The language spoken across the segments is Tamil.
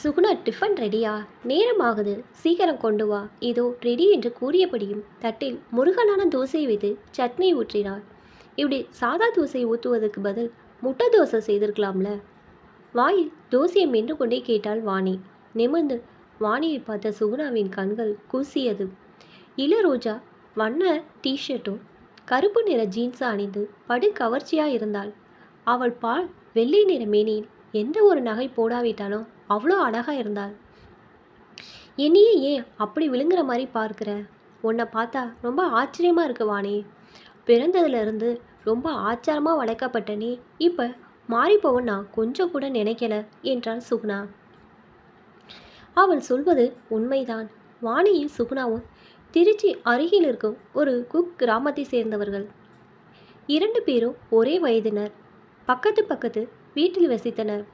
சுகுணா டிஃபன் ரெடியா? நேரம் ஆகுது சீக்கிரம் கொண்டு வா. இதோ ரெடி என்று கூறியபடியும் தட்டில் முருகலான தோசையை வைத்து சட்னி ஊற்றினார் இப்படி சாதா தோசை ஊற்றுவதற்கு பதில் முட்டை தோசை செய்திருக்கலாம்ல? வாயில் தோசையை மென்று கொண்டே கேட்டாள் வாணி. நிமிர்ந்து வாணியை பார்த்த சுகுணாவின் கண்கள் கூசியது. இளரோஜா வண்ண டிஷர்ட்டும் கருப்பு நிற ஜீன்ஸ் அணிந்து படு கவர்ச்சியாக இருந்தாள். அவள் பால் வெள்ளை நிற மேனியில் எந்த ஒரு நகை போடாவிட்டாலும் அவ்வளோ அழகாக இருந்தாள். என்னையே ஏன் அப்படி விழுங்குற மாதிரி பார்க்குற? உன்னை பார்த்தா ரொம்ப ஆச்சரியமாக இருக்கு வாணி. பிறந்ததுலேருந்து ரொம்ப ஆச்சாரமாக வளர்க்கப்பட்ட நீ இப்போ மாறிப்போவன் நான் கொஞ்சம் கூட நினைக்கல என்றாள் சுகுணா. அவள் சொல்வது உண்மைதான். வாணியும் சுகுணாவும் திருச்சி அருகில் இருக்கும் ஒரு குக் கிராமத்தை சேர்ந்தவர்கள். இரண்டு பேரும் ஒரே வயதினர். பக்கத்து பக்கத்து வீட்டில் வசித்தனர்.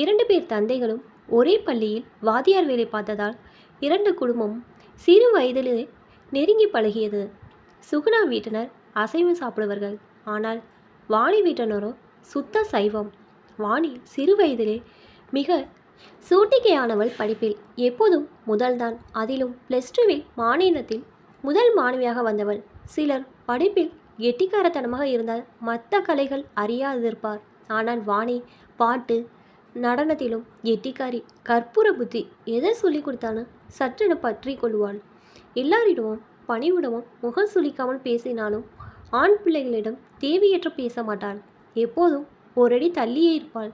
இரண்டு பேர் தந்தைகளும் ஒரே பள்ளியில் வாத்தியார் வேலை பார்த்ததால் இரண்டு குடும்பமும் சிறு வயதிலே நெருங்கி பழகியது. சுகுணா வீட்டினர் அசைவம் சாப்பிடுவர்கள். ஆனால் வாணி வீட்டினரோ சுத்த சைவம். வாணி சிறு வயதிலே மிக சூட்டிகையானவள் படிப்பில் எப்போதும் முதல்தான். அதிலும் பிளஸ் டூவில் மாநிலத்தில் முதல் மாணவியாக வந்தவள். சிலர் படிப்பில் கெட்டிக்காரத்தனமாக இருந்தால் மற்ற கலைகள் அறியாதிருப்பார். ஆனால் வாணி பாட்டு நடனத்திலும் எட்டிக்காரி கற்பூர புத்தி எதை சொல்லி கொடுத்தாலும் சற்றென பற்றி கொள்வாள். எல்லாரிடமும் பணிவிடமும் முகம் சுளிக்காமல் பேசினாலும் ஆண் பிள்ளைகளிடம் தேவையற்ற பேச மாட்டாள். எப்போதும் ஒரடி தள்ளியே இருப்பாள்.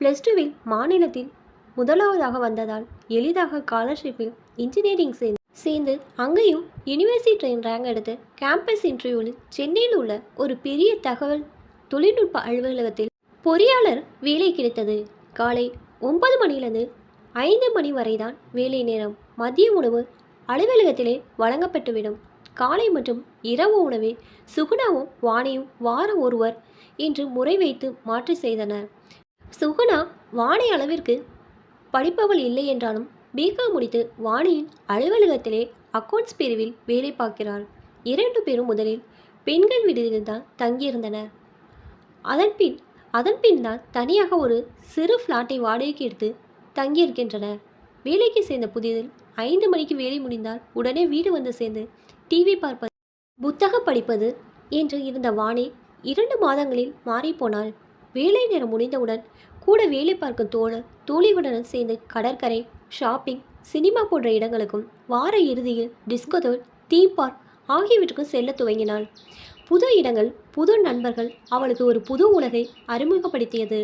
ப்ளஸ் டூவில் மாநிலத்தில் முதலாவதாக வந்ததால் எளிதாக ஸ்காலர்ஷிப்பில் இன்ஜினியரிங் சேர்ந்து சேர்ந்து அங்கேயும் யூனிவர்சிட்டி ரேங்க் எடுத்து கேம்பஸ் இன்டர்வியூவில் சென்னையில் உள்ள ஒரு பெரிய தகவல் தொழில்நுட்ப அலுவலகத்தில் பொறியாளர் வேலை கிடைத்தது. காலை ஒன்பது மணியிலிருந்து ஐந்து மணி வரைதான் வேலை நேரம். மதிய உணவு அலுவலகத்திலே வழங்கப்பட்டுவிடும். காலை மற்றும் இரவு உணவை சுகுணாவும் வாணியும் வாரம் ஒருவர் என்று முறை வைத்து மாற்றி செய்தனர். சுகுணா வாணி அளவிற்கு படிப்பவள் இல்லை என்றாலும் பிகாம் முடித்து வாணியின் அலுவலகத்திலே அக்கௌண்ட்ஸ் பிரிவில் வேலை பார்க்கிறாள். இரண்டு பேரும் முதலில் பெண்கள் விடுதியில் தான் தங்கியிருந்தனர். அதன்பின் அதன் தான் தனியாக ஒரு சிறு ஃப்ளாட்டை வாடகைக்கு எடுத்து தங்கியிருக்கின்றனர் வேலைக்கு சேர்ந்த புதிதில் ஐந்து மணிக்கு வேலை முடிந்தால் உடனே வீடு வந்து சேர்ந்து டிவி பார்ப்பது புத்தகம் படிப்பது என்று இருந்த வாணி இரண்டு மாதங்களில் மாறிப்போனாள். வேலை நேரம் முடிந்தவுடன் கூட வேலை பார்க்கும் தோழர் தோழிகளுடன் சேர்ந்து கடற்கரை ஷாப்பிங் சினிமா போன்ற இடங்களுக்கும் வார இறுதியில் டிஸ்கோதோல் தீம் பார்க் ஆகியவற்றுக்கும் செல்ல துவங்கினாள். புது இடங்கள் புது நண்பர்கள் அவளுக்கு ஒரு புது உலகை அறிமுகப்படுத்தியது.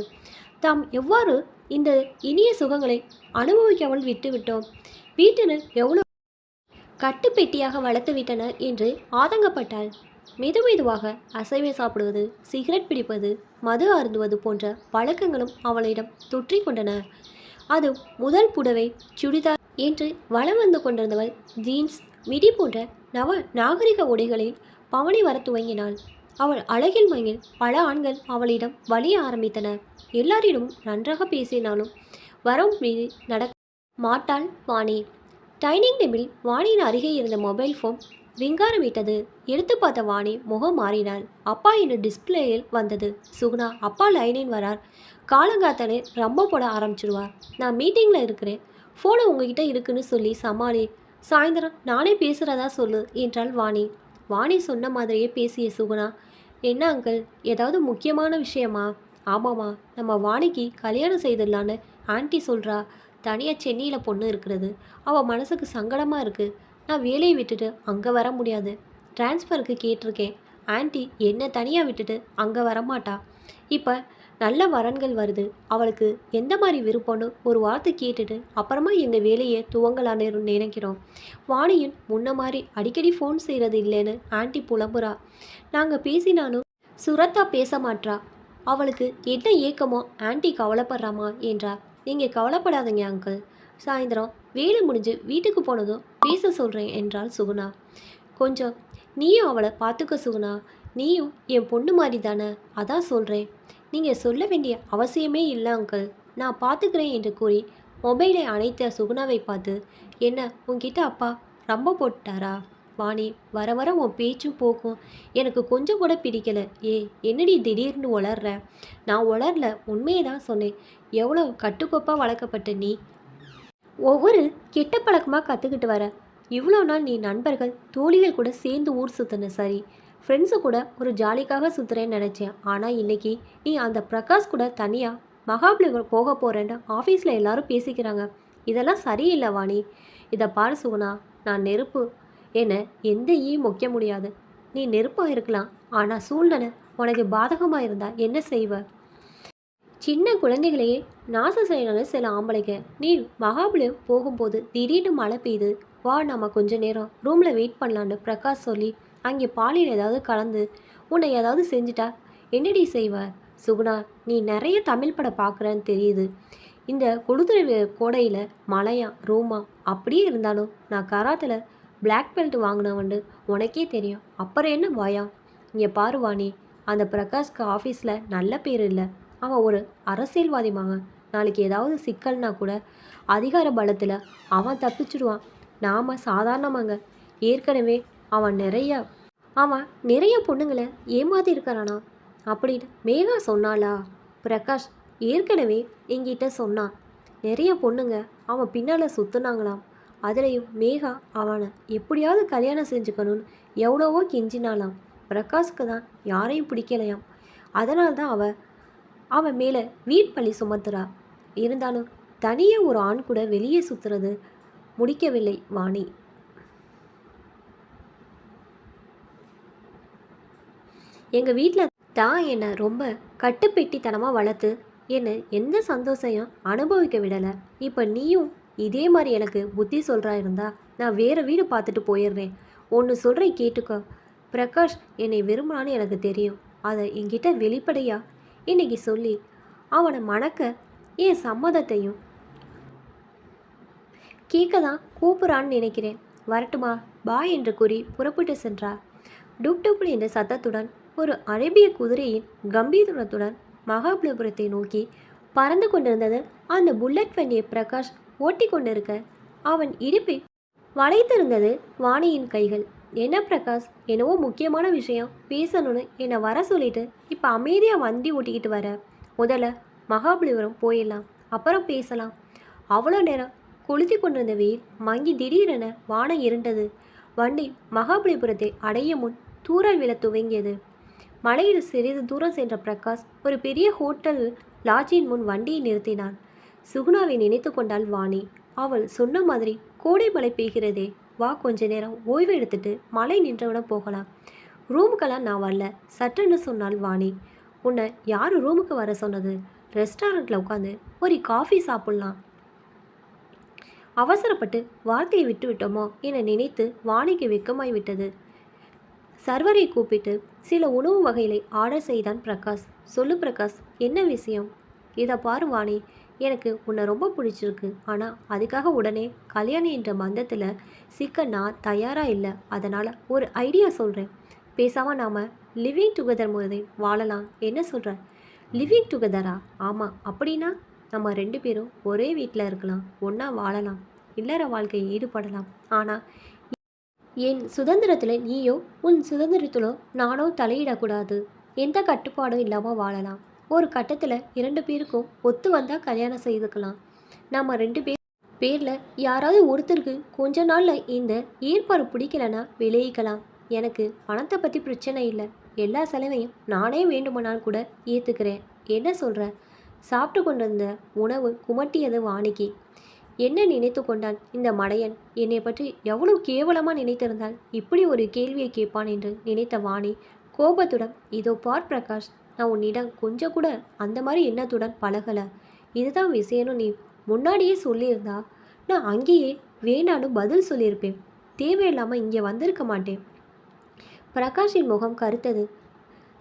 தாம் எவ்வாறு இந்த இனிய சுகங்களை அனுபவிக்காமல் விட்டுவிட்டோம்? வீட்டினர் எவ்வளவு கட்டுப்பெட்டியாக வளர்த்து விட்டனர் என்று ஆதங்கப்பட்டாள். மெது மெதுவாக அசைவம் சாப்பிடுவது சிகரெட் பிடிப்பது மது அருந்துவது போன்ற பழக்கங்களும் அவளிடம் தொற்றி கொண்டன. அது முதல் புடவை சுடிதார் என்று வலம் வந்து கொண்டிருந்தவள் ஜீன்ஸ் மிடி போன்ற நவ நாகரிக உடைகளில் பவனி வர துவங்கினாள். அவள் அழகில் மயில் பல ஆண்கள் அவளிடம் வலிய ஆரம்பித்தனர். எல்லாரிடமும் நன்றாக பேசினாலும் வரம் மீறி நட மாட்டாள் வாணி. டைனிங் டேபிள் வாணியின் அருகே இருந்த மொபைல் ஃபோன் விங்காரமிட்டது. எடுத்து பார்த்த வாணி முகம் மாறினாள். அப்பா என்று டிஸ்பிளேயில் வந்தது. சுகுணா அப்பா லைனின் வரார். காலங்காத்தாலே ரொம்ப போட ஆரம்பிச்சிடுவார் நான் மீட்டிங்கில் இருக்கிறேன். ஃபோனை உங்ககிட்ட இருக்குன்னு சொல்லி சமாளி சாயந்தரம் நானே பேசுகிறதா சொல்லு என்றாள் வாணி. வாணி சொன்ன மாதிரியே பேசிய சுகுணா என்ன அங்கிள் ஏதாவது முக்கியமான விஷயமா? ஆமாம்மா நம்ம வாணிக்கு கல்யாணம் செய்திடலான்னு ஆன்ட்டி சொல்கிறா தனியாக சென்னையில் பொண்ணு இருக்கிறது. அவள் மனசுக்கு சங்கடமாக இருக்குது நான் வேலையை விட்டுட்டு அங்கே வர முடியாது. ட்ரான்ஸ்ஃபருக்கு கேட்டிருக்கேன். ஆன்ட்டி என்னை தனியாக விட்டுட்டு அங்கே வரமாட்டா. இப்போ நல்ல வரன்கள் வருது. அவளுக்கு எந்த மாதிரி விருப்பம்னு ஒரு வார்த்தை கேட்டுட்டு அப்புறமா எங்கள் வேலையை துவங்கலான்னு நினைக்கிறோம். வாணியின் முன்ன மாதிரி அடிக்கடி ஃபோன் செய்கிறது இல்லைன்னு ஆண்டி புலம்புறா. நாங்கள் பேசினாலும் சுரத்தா பேச மாட்றா. அவளுக்கு என்ன ஏக்கமோ ஆண்டி கவலைப்படுறாமா என்றா. நீங்கள் கவலைப்படாதீங்க அங்கிள் சாயந்தரம் வேலை முடிஞ்சு வீட்டுக்கு போனதும் பேச சொல்கிறேன் என்றாள் சுகுணா. கொஞ்சம் நீயும் அவளை பார்த்துக்க சுகுணா. நீயும் என் பொண்ணு மாதிரி தானே? அதான் சொல்கிறேன் நீங்கள் சொல்ல வேண்டிய அவசியமே இல்லை அங்கிள் நான் பார்த்துக்கிறேன் என்று கூறி மொபைலை அணைத்த சுகுணாவை பார்த்து என்ன உங்ககிட்ட அப்பா ரொம்ப போட்டாரா? வாணி வர வர உன் பேச்சும் போக்கும் எனக்கு கொஞ்சம் கூட பிடிக்கல. ஏ என்னடி திடீர்னு உளர்ற? நான் உளரல உண்மையை தான் சொன்னேன். எவ்வளோ கட்டுக்கோப்பாக வளர்க்கப்பட்ட நீ. ஒவ்வொரு கெட்ட பழக்கமாக கற்றுக்கிட்டு வர. இவ்வளோ நாள் நீ நண்பர்கள் தோழிகள் கூட சேர்ந்து ஊர் சுற்றின சரி. ஃப்ரெண்ட்ஸு கூட ஒரு ஜாலிக்காக சுற்றுறேன்னு நினச்சேன். ஆனால் இன்னைக்கு நீ அந்த பிரகாஷ் கூட தனியாக மகாபலிபுரம் போக போகிறேன்னு ஆஃபீஸில் எல்லாரும் பேசிக்கிறாங்க. இதெல்லாம் சரியில்லை வாணி. இதை பாரு சுகுணா நான் நெருப்பு. என்னை எந்த ஈயும் மொக்க முடியாது. நீ நெருப்பாக இருக்கலாம் ஆனால் சூழ்நிலை உனக்கு பாதகமாக இருந்தால் என்ன செய்வ? சின்ன குழந்தைகளையே நாசம் செய்யணும் சில ஆம்பளைங்க. நீ மகாபலியம் போகும்போது திடீர்னு மழை பெய்யுது. வா நம்ம கொஞ்ச நேரம் ரூமில் வெயிட் பண்ணலான்னு பிரகாஷ் சொல்லி அங்கே பாலியல் ஏதாவது கலந்து உன்னை ஏதாவது செஞ்சுட்டா? என்னடி செய்வ? சுகுணா நீ நிறைய தமிழ் படம் பார்க்குறன்னு தெரியுது. இந்த கொடுத்துரு கோடையில் மலையா ரோமா அப்படியே இருந்தாலும் நான் கராத்தில் பிளாக் பெல்ட் வாங்கினவண்டு உனக்கே தெரியும். அப்புறம் என்ன பயம்? இங்கே பாரு அந்த பிரகாஷ்க்கு ஆஃபீஸில் நல்ல பேர் இல்லை. அவன் ஒரு அரசியல்வாதி மாங்க நாளைக்கு ஏதாவது சிக்கல்னா கூட அதிகார பலத்தில் அவன் தப்பிச்சிடுவான் நாம் சாதாரணமாங்க ஏற்கனவே அவன் நிறைய அவன் நிறைய பொண்ணுங்களை ஏமாத்தி இருக்கிறானா அப்படின்னு மேகா சொன்னாளா? பிரகாஷ் ஏற்கனவே என்கிட்ட சொன்னான். நிறைய பொண்ணுங்க அவன் பின்னால் சுற்றுனாங்களாம் அதுலேயும் மேகா அவனை எப்படியாவது கல்யாணம் செஞ்சுக்கணும்னு எவ்வளவோ கெஞ்சினாலாம் பிரகாஷ்க்கு தான் யாரையும் பிடிக்கலையாம். அதனால தான் அவள் அவன் மேலே வீட்பழி சுமத்துறா. இருந்தாலும் தனியாக ஒரு ஆண் கூட வெளியே சுற்றுறது முடிக்கவில்லை வாணி. எங்கள் வீட்டில் தான் என்னை ரொம்ப கட்டுப்பெட்டித்தனமாக வளர்த்து என்னை எந்த சந்தோஷம் அனுபவிக்க விடலை. இப்போ நீயும் இதே மாதிரி எனக்கு புத்தி சொல்கிறா இருந்தா நான் வேறு வீடு பார்த்துட்டு போயிடுறேன். ஒன்று சொல்கிறேன் கேட்டுக்கோ. பிரகாஷ் என்னை விரும்புகிறான்னு எனக்கு தெரியும். அதை என்கிட்ட வெளிப்படையாக இன்னைக்கு சொல்லி அவனை மணக்க என் சம்மதத்தையும் கேட்க தான் கூப்பிட்றான்னு நினைக்கிறேன். வரட்டுமா? பாய் என்று கூறி புறப்பட்டு சென்றார் டுப் டுப் என்ற சத்தத்துடன் ஒரு அரேபிய குதிரையின் கம்பீரத்துடன் மகாபலிபுரத்தை நோக்கி பறந்து கொண்டிருந்தது. அந்த புல்லட் வண்டியை பிரகாஷ் ஓட்டி கொண்டிருக்க அவன் இடுப்பை வளைத்திருந்தது வாணியின் கைகள். என்ன பிரகாஷ்? என்னவோ முக்கியமான விஷயம். பேசணும்னு என்னை வர சொல்லிட்டு இப்போ அமைதியாக வண்டி ஓட்டிக்கிட்டு வர. முதல்ல மகாபலிபுரம் போயிடலாம். அப்புறம் பேசலாம். அவ்வளோ நேரம் கொளுத்தி கொண்டிருந்த வெயில் மங்கி திடீரென வானம் இருண்டது. வண்டி மகாபலிபுரத்தை அடைய முன் தூரல் விழ துவங்கியது. மலையில் சிறிது தூரம் சென்ற பிரகாஷ் ஒரு பெரிய ஹோட்டல் லாட்ஜின் முன் வண்டியை நிறுத்தினான். சுகுணாவை நினைத்து கொண்டாள் வாணி. அவள் சொன்ன மாதிரி கோடை மழை பெய்கிறதே. வா கொஞ்ச நேரம் ஓய்வு எடுத்துட்டு மழை நின்றவுடன் போகலாம். ரூமுக்கெல்லாம் நான் வரல சட்டுன்னு சொன்னாள் வாணி. உன்னை யார் ரூமுக்கு வர சொன்னது? ரெஸ்டாரண்ட்டில் உட்காந்து ஒரு காஃபி சாப்பிட்லாம். அவசரப்பட்டு வார்த்தையை விட்டு விட்டோமோ என நினைத்து வாணிக்கு வெக்கமாய் விட்டது. சர்வரை கூப்பிட்டு சில உணவு வகைகளை ஆர்டர் செய்தான் பிரகாஷ். சொல்லு பிரகாஷ் என்ன விஷயம்? இதை பாரு வாணி எனக்கு உன்னை ரொம்ப பிடிச்சிருக்கு. ஆனால் அதுக்காக உடனே கல்யாணம் என்ற மந்தத்தில் சிக்க நான் தயாராக இல்லை. அதனால் ஒரு ஐடியா சொல்கிறேன் பேசாமல் நாம் லிவிங் டுகெதர் முறை வாழலாம். என்ன சொல்கிற லிவிங் டுகெதரா? ஆமாம் அப்படின்னா நம்ம ரெண்டு பேரும் ஒரே வீட்டில் இருக்கலாம். ஒன்றா வாழலாம். இல்லற வாழ்க்கையை ஈடுபடலாம். ஆனால் என் சுதந்திரத்தில் நீயோ உன் சுதந்திரத்திலோ நானோ தலையிடக்கூடாது. எந்த கட்டுப்பாடும் இல்லாமல் வாழலாம். ஒரு கட்டத்தில் இரண்டு பேருக்கும் ஒத்து வந்தால் கல்யாணம் செய்துக்கலாம். நம்ம ரெண்டு பேர் பேரில் யாராவது ஒருத்தருக்கு கொஞ்ச நாளில் இந்த ஏற்பாடு பிடிக்கலனா விளைவிக்கலாம். எனக்கு பணத்தை பற்றி பிரச்சனை இல்லை. எல்லா செலவையும் நானே வேண்டுமானால் கூட ஏற்றுக்கிறேன் என்ன சொல்கிற சாப்பிட்டு கொண்டு வந்த உணவு குமட்டியது வாணிக்கு. என்ன நினைத்து கொண்டான் இந்த மடையன்? என்னை பற்றி எவ்வளவு கேவலமாக நினைத்திருந்தால்? இப்படி ஒரு கேள்வியை கேட்பான் என்று நினைத்த வாணி. கோபத்துடன் இதோ பார் பிரகாஷ் நான் உன்னிடம் கொஞ்சம் கூட அந்த மாதிரி எண்ணத்துடன் பழகலை. இதுதான் விஷயம்னு நீ முன்னாடியே சொல்லியிருந்தா? நான் அங்கேயே வேண்டான்னு பதில் சொல்லியிருப்பேன். தேவையில்லாமல் இங்கே வந்திருக்க மாட்டேன். பிரகாஷின் முகம் கருத்தது.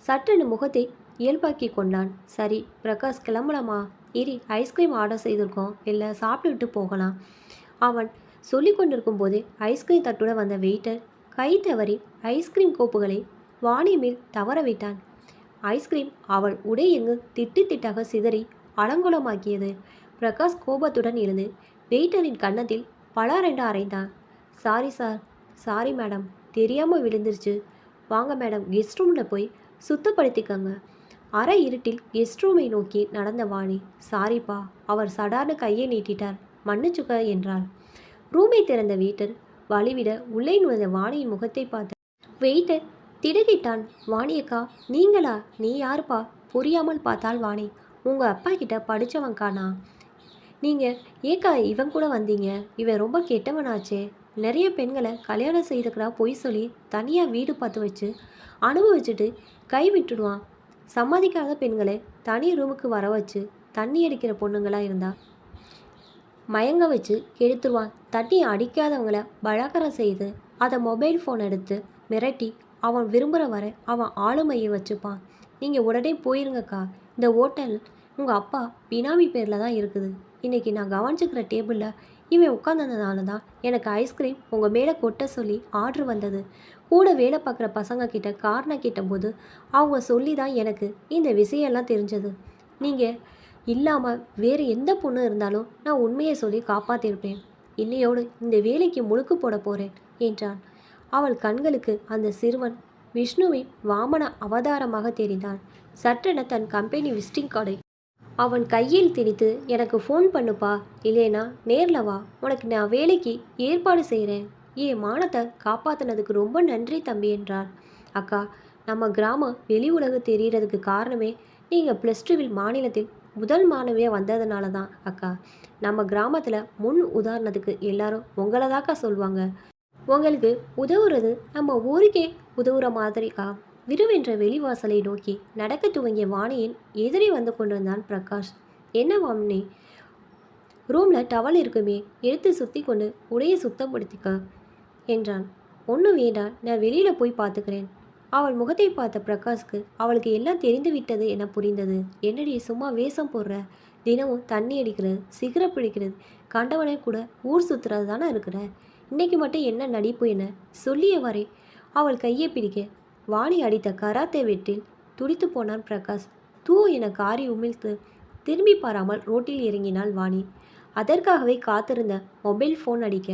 சட்டென முகத்தை இயல்பாக்கி கொண்டான். சரி பிரகாஷ் கிளம்பலாமா? இரி ஐஸ்கிரீம் ஆர்டர் செய்திருக்கோம். இல்லை சாப்பிட்டுட்டு போகலாம். அவன் சொல்லி கொண்டிருக்கும் போதே ஐஸ்கிரீம் தட்டுடன் வந்த வெயிட்டர் கை தவறி ஐஸ்கிரீம் கோப்புகளை வாணி மேல் தவறவிட்டான் ஐஸ்கிரீம் அவள் உடை எங்கு திட்டு திட்டாக சிதறி அலங்கோலமாக்கியது. பிரகாஷ் கோபத்துடன் இருந்து வெயிட்டரின் கன்னத்தில் பலாரெண்டு அரைந்தான் சாரி சார் சாரி மேடம் தெரியாமல் விழுந்துருச்சு. வாங்க மேடம் கெஸ்ட் ரூமில் போய் சுத்தப்படுத்திக்கங்க. அரை இருட்டில் கெஸ்ட் ரூமை நோக்கி நடந்த வாணி சாரிப்பா அவர் சடார்னு கையை நீட்டிட்டார் மன்னிச்சுக்க என்றாள். ரூமை திறந்த வெயிட்டர் வழிவிட உள்ளே நுழைந்த வாணியின் முகத்தை பார்த்து வெயிட்டர் திடுகிட்டான் வாணியக்கா நீங்களா? நீ யாருப்பா? புரியாமல் பார்த்தால் வாணி. உங்கள் அப்பா கிட்ட படித்தவன்கானா நீங்கள் ஏக்கா இவன் கூட வந்தீங்க? இவன் ரொம்ப கெட்டவனாச்சே. நிறைய பெண்களை கல்யாணம் செய்துக்கிறா பொய் சொல்லி தனியாக வீடு பார்த்து வச்சு அனுபவிச்சுட்டு கை விட்டுடுவான். சம்மதிக்காத பெண்களை தனி ரூமுக்கு வர வச்சு தண்ணி அடிக்கிற பொண்ணுங்களாக இருந்தா? மயங்க வச்சு கெடுத்துருவான். தண்ணி அடிக்காதவங்களை பலாக்கரம் செய்து அதை மொபைல் ஃபோன் எடுத்து மிரட்டி அவன் விரும்புகிற வரை அவன் ஆளுமையை வச்சுப்பான். நீங்கள் உடனே போயிருங்கக்கா. இந்த ஹோட்டல் உங்கள் அப்பா பினாமி பேரில் தான் இருக்குது. இன்றைக்கி நான் கவனிச்சுக்கிற டேபிளில் இவன் உட்காந்ததுனால தான் எனக்கு ஐஸ்கிரீம் உங்கள் மேலே கொட்ட சொல்லி ஆர்டர் வந்தது. கூட வேலை பார்க்குற பசங்க கிட்ட காரணம் கேட்டபோது அவங்க சொல்லி தான் எனக்கு இந்த விஷயம்லாம் தெரிஞ்சது. நீங்கள் இல்லாமல் வேறு எந்த பொண்ணு இருந்தாலும் நான் உண்மையை சொல்லி காப்பாற்றிருப்பேன் இன்னையோடு இந்த வேலைக்கு முழுக்கு போட போகிறேன் என்றான். அவள் கண்களுக்கு அந்த சிறுவன் விஷ்ணுவின் வாமன அவதாரமாக தெரிந்தான். சட்டென தன் கம்பெனி விசிட்டிங் கார்டை அவன் கையில் திணித்து எனக்கு ஃபோன் பண்ணுப்பா. இல்லைனா நேரில் வா. உனக்கு நான் வேலைக்கு ஏற்பாடு செய்கிறேன் என் மானத்தை காப்பாற்றினதுக்கு ரொம்ப நன்றி தம்பி என்றார். அக்கா நம்ம கிராமம் வெளி உலகு தெரிகிறதுக்கு காரணமே நீங்கள் ப்ளஸ் டூவில் மாநிலத்தில் முதல் மாணவியாக வந்ததுனால தான் அக்கா. நம்ம கிராமத்தில் முன் உதாரணத்துக்கு எல்லாரும் உங்களை தாக்கா சொல்லுவாங்க உங்களுக்கு உதவுறது நம்ம ஊருக்கே உதவுற மாதிரிக்கா விருவென்ற வெளிவாசலை நோக்கி நடக்க துவங்கிய வாணியின் எதிரே வந்து கொண்டிருந்தான் பிரகாஷ். என்ன வாமினி? ரூமில் டவல் இருக்குமே எடுத்து சுற்றி கொண்டு உடையை சுத்தப்படுத்திக்க என்றான். ஒன்றும் வேண்டாம் நான் வெளியில் போய் பார்த்துக்கிறேன். அவள் முகத்தை பார்த்த பிரகாஷ்க்கு அவளுக்கு எல்லாம் தெரிந்து விட்டது என புரிந்தது. என்னடி சும்மா வேஷம் போடுற? தினமும் தண்ணி அடிக்கிறது சிகரெட் பிடிக்கிறது கண்டவனே கூட ஊர் சுற்றுறது தானே இருக்கிற? இன்னைக்கு மட்டும் என்ன நடிப்பு என சொல்லியவாறே அவள் கையை பிடிக்க வாணி அடித்த கராத்தே வெட்டில் துடித்து போனான் பிரகாஷ். தூ என காரி உமிழ்த்து திரும்பி பாராமல் ரோட்டில் இறங்கினாள் வாணி. அதற்காகவே காத்திருந்த மொபைல் ஃபோன் அடிக்க.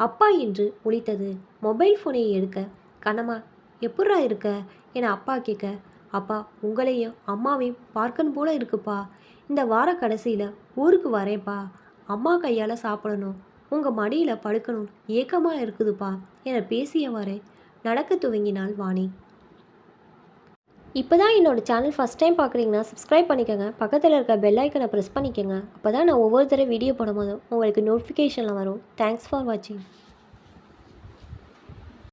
அப்பா என்று ஒழித்தது மொபைல் ஃபோனை எடுக்க கணமா எப்பட்றா இருக்க? என அப்பா கேட்க அப்பா உங்களையும் அம்மாவையும் பார்க்கணும் போல இருக்குப்பா. இந்த வார கடைசியில் ஊருக்கு வரேன்ப்பா. அம்மா கையால் சாப்பிடணும். உங்கள் மடியில் படுக்கணும். ஏக்கமாக இருக்குதுப்பா என பேசியவாறே நடக்க துவங்கினாள் வாணி. இப்போ தான் என்னோட சேனல் ஃபஸ்ட் டைம் பார்க்குறீங்கன்னா சப்ஸ்கிரைப் பண்ணிக்கோங்க. பக்கத்தில் இருக்க பெல் ஐக்கனை ப்ரெஸ் பண்ணிக்கோங்க. அப்போ தான் நான் ஒவ்வொரு தடவை வீடியோ போடும்போதும் உங்களுக்கு நோட்டிஃபிகேஷனில் வரும். தேங்க்ஸ் ஃபார் வாட்சிங்